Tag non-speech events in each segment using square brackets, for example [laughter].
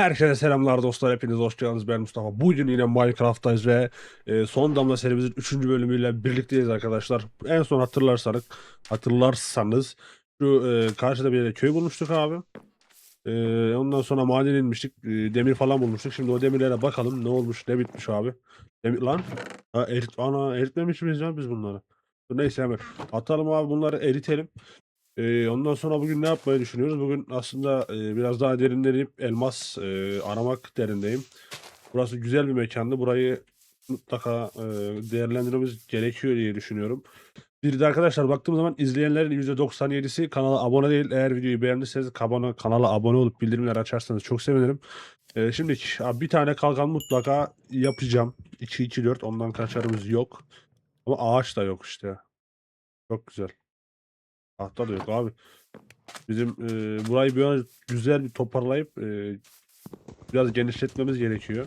Herkese selamlar dostlar. Hepiniz hoş geldiniz. Ben Mustafa. Bugün yine Minecraft'tayız ve e, son damla serimizin 3. bölümüyle birlikteyiz arkadaşlar. En son hatırlarsanız, hatırlarsanız şu e, karşıda bir köy bulmuştuk abi. E, ondan sonra maden inmiştik. E, demir falan bulmuştuk. Şimdi o demirlere bakalım ne olmuş, ne bitmiş abi. Demir lan. Ha, erit, ana eritmemiş miyiz ya biz bunları? Neyse hemen atalım abi bunları eritelim. Ee, ondan sonra bugün ne yapmayı düşünüyoruz? Bugün aslında e, biraz daha derinlenip elmas e, aramak derindeyim. Burası güzel bir mekandı. Burayı mutlaka e, değerlendirmemiz gerekiyor diye düşünüyorum. Bir de arkadaşlar baktığım zaman izleyenlerin %97'si kanala abone değil. Eğer videoyu beğendiyseniz kanala, kanala abone olup bildirimleri açarsanız çok sevinirim. E, şimdi bir tane kalkan mutlaka yapacağım. 2-2-4 ondan kaçarımız yok. Ama ağaç da yok işte. Çok güzel. Tahta da yok abi. Bizim e, burayı biraz güzel bir toparlayıp e, biraz genişletmemiz gerekiyor.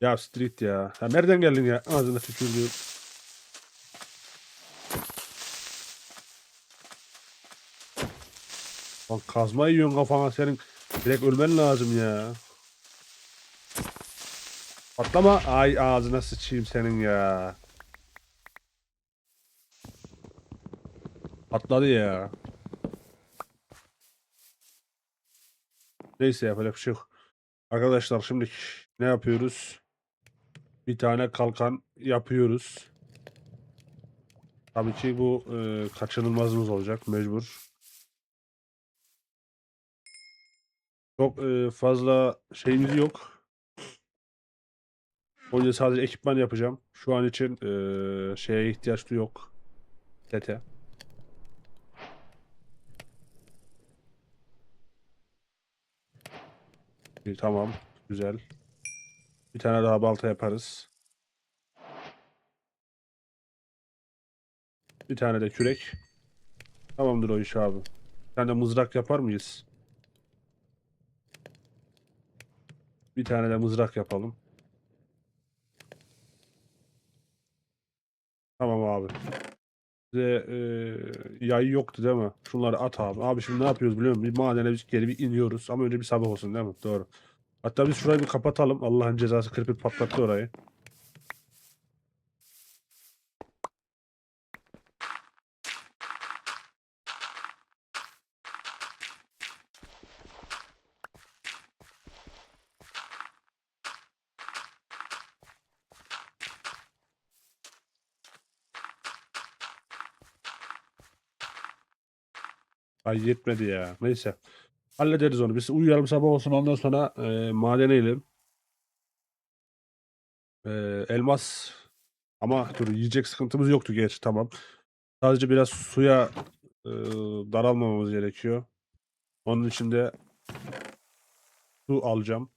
Ya street ya. Ya nereden geldin ya? Ağzına tükürdüğüm. Lan kazma yiyorsun kafana senin. Direkt ölmen lazım ya. Patlama. Ay ağzına sıçayım senin ya. Patladı ya. Neyse yapacak bir şey yok. Arkadaşlar şimdi ne yapıyoruz? Bir tane kalkan yapıyoruz. Tabii ki bu e, kaçınılmazımız olacak mecbur. Çok e, fazla şeyimiz yok. O yüzden sadece ekipman yapacağım. Şu an için e, şeye ihtiyaç yok. Tete. İyi, tamam. Güzel. Bir tane daha balta yaparız. Bir tane de kürek. Tamamdır o iş abi. Bir tane de mızrak yapar mıyız? Bir tane de mızrak yapalım. Tamam abi. Size e, yay yoktu değil mi? Şunları at abi. Abi şimdi ne yapıyoruz biliyor musun? Bir madene biz geri bir iniyoruz. Ama önce bir sabah olsun değil mi? Doğru. Hatta biz şurayı bir kapatalım. Allah'ın cezası kırpıp patlattı orayı. Ay yetmedi ya. Neyse. Hallederiz onu. Biz uyuyalım sabah olsun ondan sonra e, madene. E, elmas ama dur yiyecek sıkıntımız yoktu gerçi tamam. Sadece biraz suya e, daralmamamız gerekiyor. Onun için de su alacağım.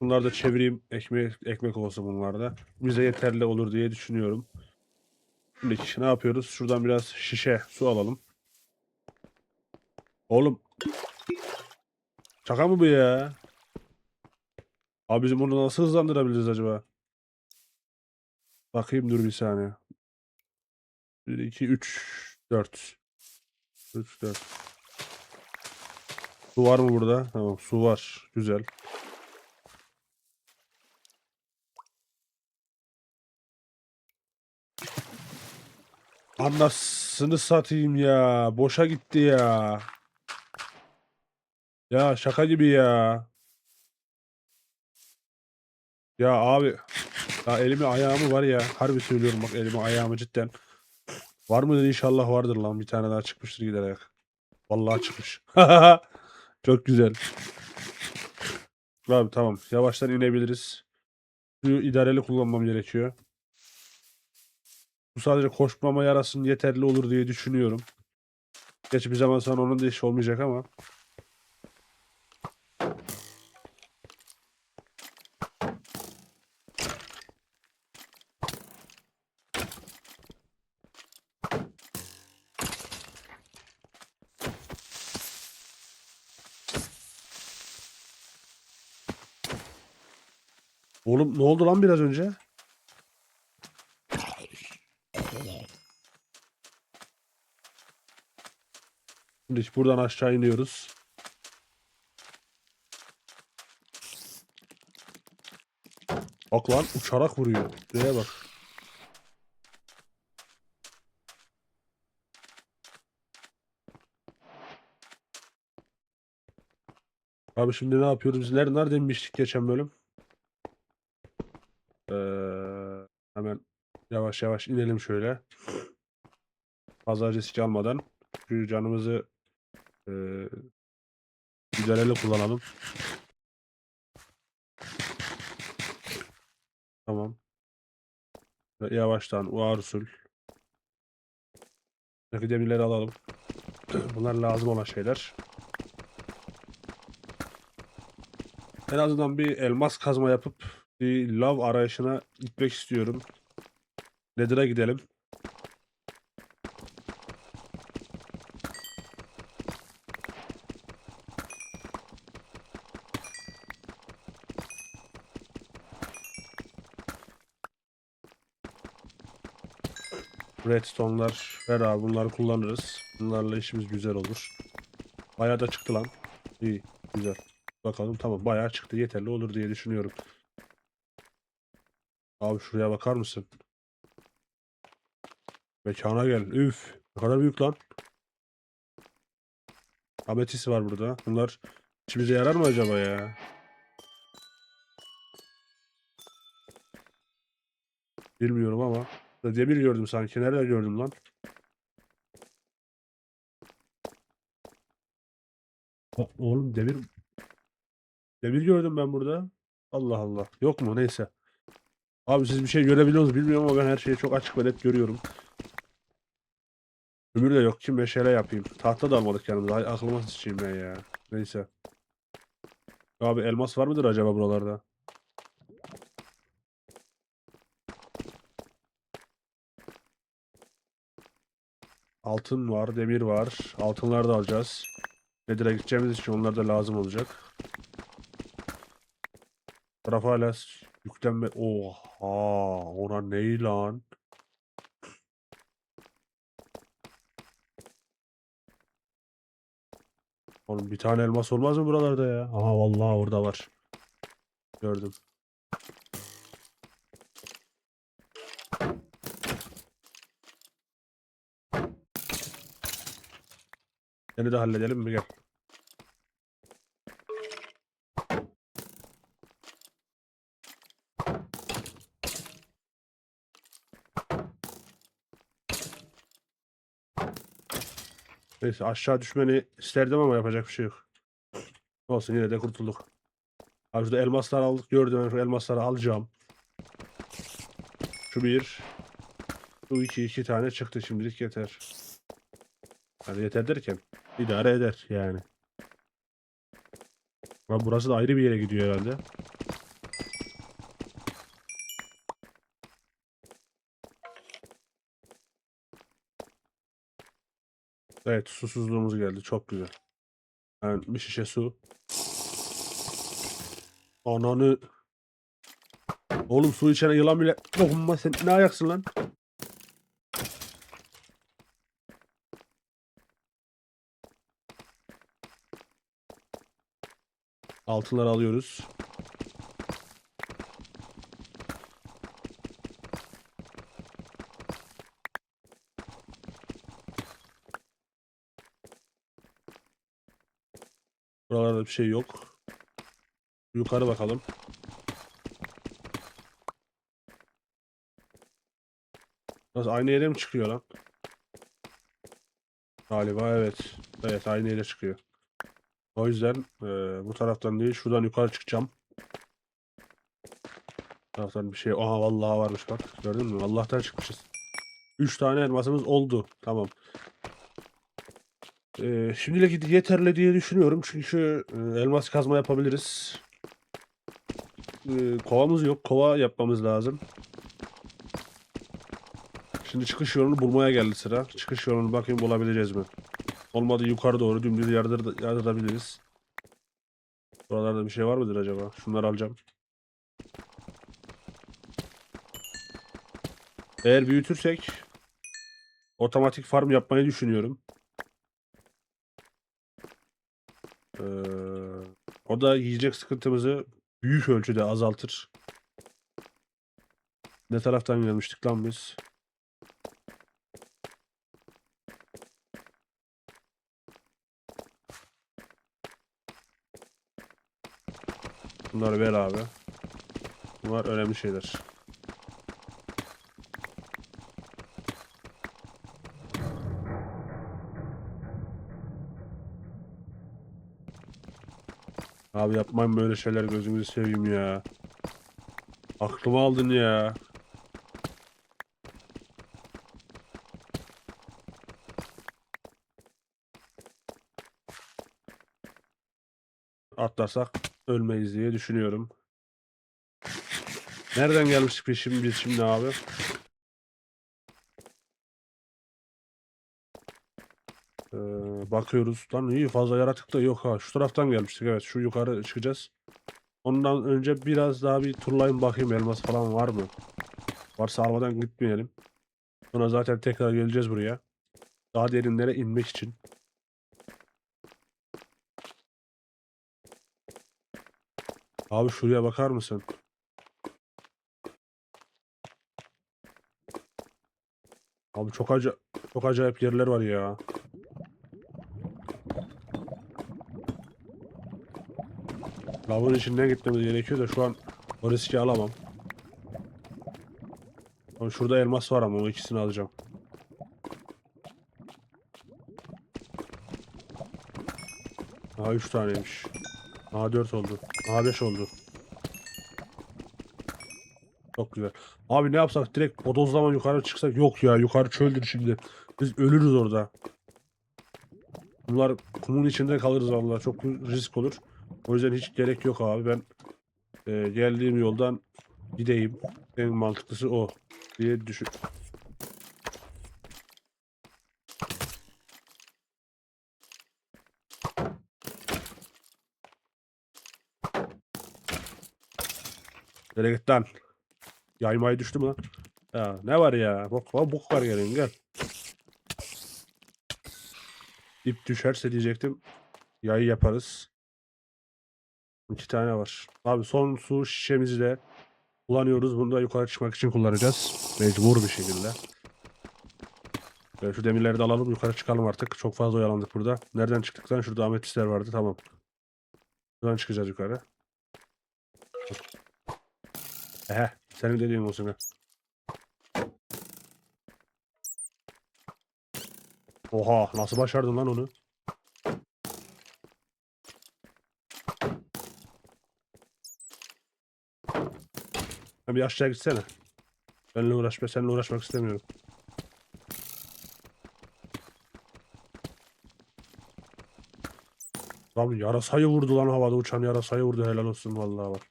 Bunları da çevireyim ekmek ekmek olsun bunlarda. Bize yeterli olur diye düşünüyorum. Şimdi ne yapıyoruz? Şuradan biraz şişe su alalım. Oğlum Şaka mı bu ya? Abi bizim bunu nasıl hızlandırabiliriz acaba? Bakayım dur bir saniye. 1, 2, 3, 4. 3, 4. Su var mı burada? Tamam su var. Güzel. Anasını satayım ya. Boşa gitti ya. Ya şaka gibi ya. Ya abi. Ya elimi ayağımı var ya. Harbi söylüyorum bak elimi ayağımı cidden. Var mıdır inşallah vardır lan. Bir tane daha çıkmıştır giderek. Vallahi çıkmış. [laughs] Çok güzel. Abi tamam. Yavaştan inebiliriz. Suyu idareli kullanmam gerekiyor. Bu sadece koşmama yarasın yeterli olur diye düşünüyorum. Geç bir zaman sonra onun da işi olmayacak ama. Ne oldu lan biraz önce? Şimdi buradan aşağı iniyoruz. Bak lan uçarak vuruyor. Neye bak. Abi şimdi ne yapıyoruz? Nereden, nereden geçen bölüm? Ee, hemen yavaş yavaş inelim şöyle. Fazla risk almadan. Şu canımızı e, güzel kullanalım. Tamam. Yavaştan uğur usul. Buradaki demirleri alalım. [clears throat] Bunlar lazım olan şeyler. En azından bir elmas kazma yapıp bir lav arayışına gitmek istiyorum. Nether'a gidelim. Redstone'lar ver abi bunları kullanırız. Bunlarla işimiz güzel olur. Bayağı da çıktı lan. İyi güzel. Bakalım tamam bayağı çıktı yeterli olur diye düşünüyorum. Abi şuraya bakar mısın? Mekana gel. Üf. Ne kadar büyük lan. Ametist var burada. Bunlar işimize yarar mı acaba ya? Bilmiyorum ama. Demir gördüm sanki. Nerede gördüm lan? Oğlum demir demir gördüm ben burada. Allah Allah. Yok mu? Neyse. Abi siz bir şey görebiliyor musunuz bilmiyorum ama ben her şeyi çok açık ve net görüyorum. Ömür de yok ki meşale yapayım. Tahta da almadık yanımıza. Ay, aklıma sıçayım ben ya. Neyse. Abi elmas var mıdır acaba buralarda? Altın var, demir var. Altınları da alacağız. Nedir'e gideceğimiz için onlar da lazım olacak. Taraf hala yüklenme... Oha! Ona ne lan? Oğlum bir tane elmas olmaz mı buralarda ya? Aha vallahi orada var. Gördüm. Seni de halledelim mi? Gel. Neyse aşağı düşmeni isterdim ama yapacak bir şey yok. Olsun yine de kurtulduk. Abi şurada elmaslar aldık. Gördüm şu elmasları alacağım. Şu bir. Şu iki. iki tane çıktı şimdilik yeter. Yani yeter derken idare eder yani. Ama burası da ayrı bir yere gidiyor herhalde. Evet susuzluğumuz geldi. Çok güzel. Yani bir şişe su. Ananı. Oğlum su içene yılan bile dokunma sen ne ayaksın lan? Altınları alıyoruz. Buralarda bir şey yok. Yukarı bakalım. Nasıl aynı yere mi çıkıyor lan? Galiba evet. Evet aynı yere çıkıyor. O yüzden eee, bu taraftan değil şuradan yukarı çıkacağım. Bu taraftan bir şey. Aha vallahi varmış bak. Gördün mü? Allah'tan çıkmışız. 3 tane elmasımız oldu. Tamam. Eee şimdilik yeterli diye düşünüyorum. Çünkü eee, elmas kazma yapabiliriz. Eee, kovamız yok. Kova yapmamız lazım. Şimdi çıkış yolunu bulmaya geldi sıra. Çıkış yolunu bakayım bulabileceğiz mi? Olmadı yukarı doğru dümdüz yardır, yardırabiliriz. Buralarda bir şey var mıdır acaba? Şunları alacağım. Eğer büyütürsek otomatik farm yapmayı düşünüyorum. O da yiyecek sıkıntımızı büyük ölçüde azaltır. Ne taraftan gelmiştik lan biz? Bunları ver abi. Bunlar önemli şeyler. Abi yapmayın böyle şeyler gözünüzü seveyim ya. Aklımı aldın ya. Atlarsak ölmeyiz diye düşünüyorum. Nereden gelmiştik biz şimdi, biz şimdi abi? Bakıyoruz. Lan iyi fazla yaratık da yok ha. Şu taraftan gelmiştik evet. Şu yukarı çıkacağız. Ondan önce biraz daha bir turlayın bakayım elmas falan var mı? Varsa almadan gitmeyelim. Sonra zaten tekrar geleceğiz buraya. Daha derinlere inmek için. Abi şuraya bakar mısın? Abi çok acı çok acayip yerler var ya. Lavın içinden gitmemiz gerekiyor da şu an o riski alamam. Ama şurada elmas var ama o ikisini alacağım. Aha 3 taneymiş. Aha 4 oldu. Aha 5 oldu. Çok güzel. Abi ne yapsak direkt bodozlama yukarı çıksak yok ya yukarı çöldür şimdi. Biz ölürüz orada. Bunlar kumun içinde kalırız vallahi çok risk olur. O yüzden hiç gerek yok abi ben e, geldiğim yoldan gideyim. En mantıklısı o diye düşün. Nereye git lan? Yaymayı düştü mü lan? Ya ne var ya? Bok var, bok var gelin gel. İp düşerse diyecektim. Yayı yaparız. İki tane var. Abi son su şişemizi de kullanıyoruz. Bunu da yukarı çıkmak için kullanacağız. Mecbur bir şekilde. Böyle şu demirleri de alalım yukarı çıkalım artık. Çok fazla oyalandık burada. Nereden çıktık lan? Şurada ametistler vardı. Tamam. Buradan çıkacağız yukarı. Ehe. Senin dediğin olsun ha. Oha nasıl başardın lan onu? Ha bir aşağı gitsene. Benimle uğraşma, seninle uğraşmak istemiyorum. Abi yarasayı vurdu lan havada uçan yarasayı vurdu helal olsun vallahi bak.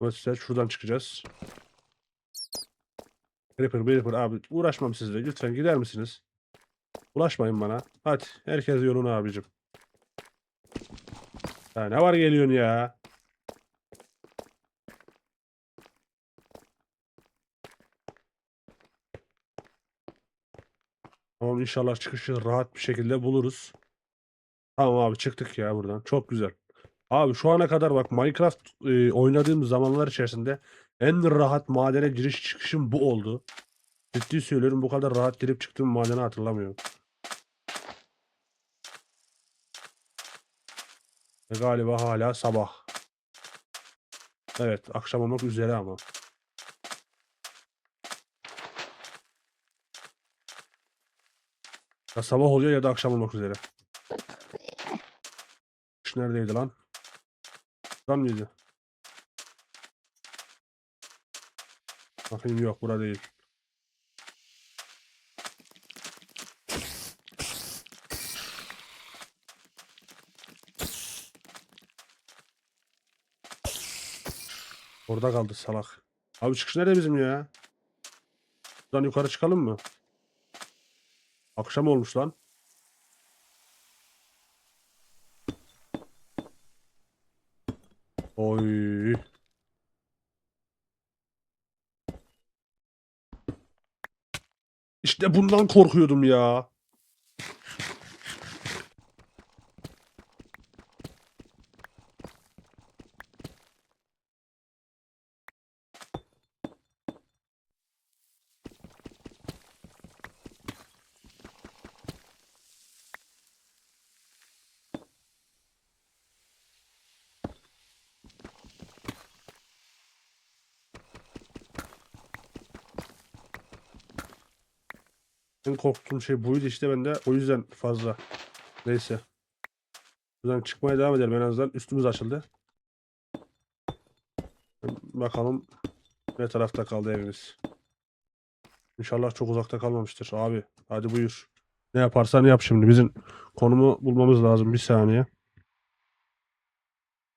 Mesela şuradan çıkacağız. Creeper, Creeper abi uğraşmam sizle. Lütfen gider misiniz? Ulaşmayın bana. Hadi herkes yoluna abicim. Ha, ne var geliyorsun ya? Tamam inşallah çıkışı rahat bir şekilde buluruz. Tamam abi çıktık ya buradan. Çok güzel. Abi şu ana kadar bak Minecraft e, oynadığım zamanlar içerisinde en rahat madene giriş çıkışım bu oldu. Ciddi söylüyorum bu kadar rahat girip çıktığım madeni hatırlamıyorum. Ve galiba hala sabah. Evet akşam olmak üzere ama. Ya sabah oluyor ya da akşam olmak üzere. Kuş neredeydi lan? Lan mıydı? Bakayım yok bura değil. Orada kaldı salak. Abi çıkış nerede bizim ya? Buradan yukarı çıkalım mı? Akşam olmuş lan. Oy. İşte bundan korkuyordum ya. En korktuğum şey buydu işte ben de o yüzden fazla. Neyse. Buradan çıkmaya devam edelim en azından. Üstümüz açıldı. Bakalım ne tarafta kaldı evimiz. İnşallah çok uzakta kalmamıştır. Abi hadi buyur. Ne yaparsan yap şimdi. Bizim konumu bulmamız lazım. Bir saniye.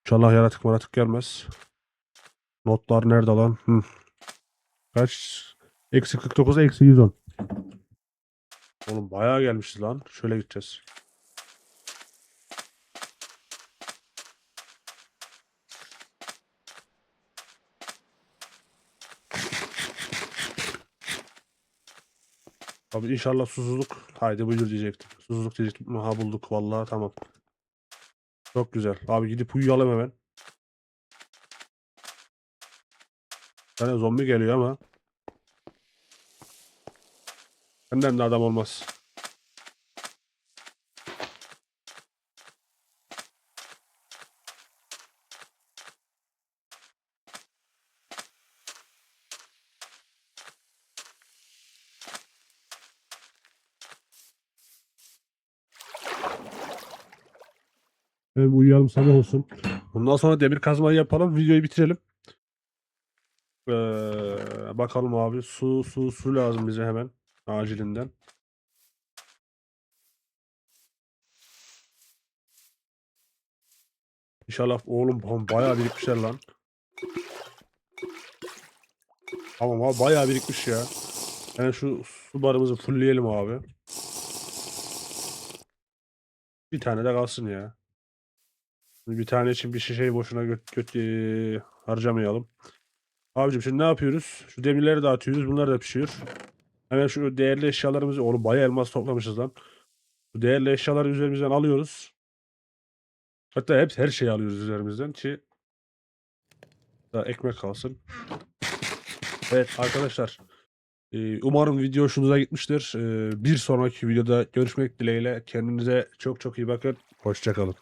İnşallah yaratık maratık gelmez. Notlar nerede lan? Hı. Kaç? Eksi 49, eksi 110. Oğlum bayağı gelmişiz lan. Şöyle gideceğiz. Abi inşallah susuzluk. Haydi buyur diyecektim. Susuzluk diyecektim. Ha bulduk vallahi tamam. Çok güzel. Abi gidip uyuyalım hemen. Bir tane zombi geliyor ama. Benden de adam olmaz. Evet, uyuyalım sabah olsun. Bundan sonra demir kazmayı yapalım. Videoyu bitirelim. Ee, bakalım abi. Su su su lazım bize hemen. Acilinden. İnşallah oğlum bayağı birikmişler lan. Tamam abi bayağı birikmiş ya. Yani şu su barımızı fullleyelim abi. Bir tane de kalsın ya. Bir tane için bir şişeyi boşuna göt, göt eee, harcamayalım. Abicim şimdi ne yapıyoruz? Şu demirleri dağıtıyoruz. Bunlar da pişiyor. Hemen şu değerli eşyalarımızı... Oğlum bayağı elmas toplamışız lan. Bu değerli eşyaları üzerimizden alıyoruz. Hatta hep her şeyi alıyoruz üzerimizden ki daha ekmek kalsın. Evet arkadaşlar. eee, umarım video hoşunuza gitmiştir. Eee, bir sonraki videoda görüşmek dileğiyle. Kendinize çok çok iyi bakın. Hoşçakalın.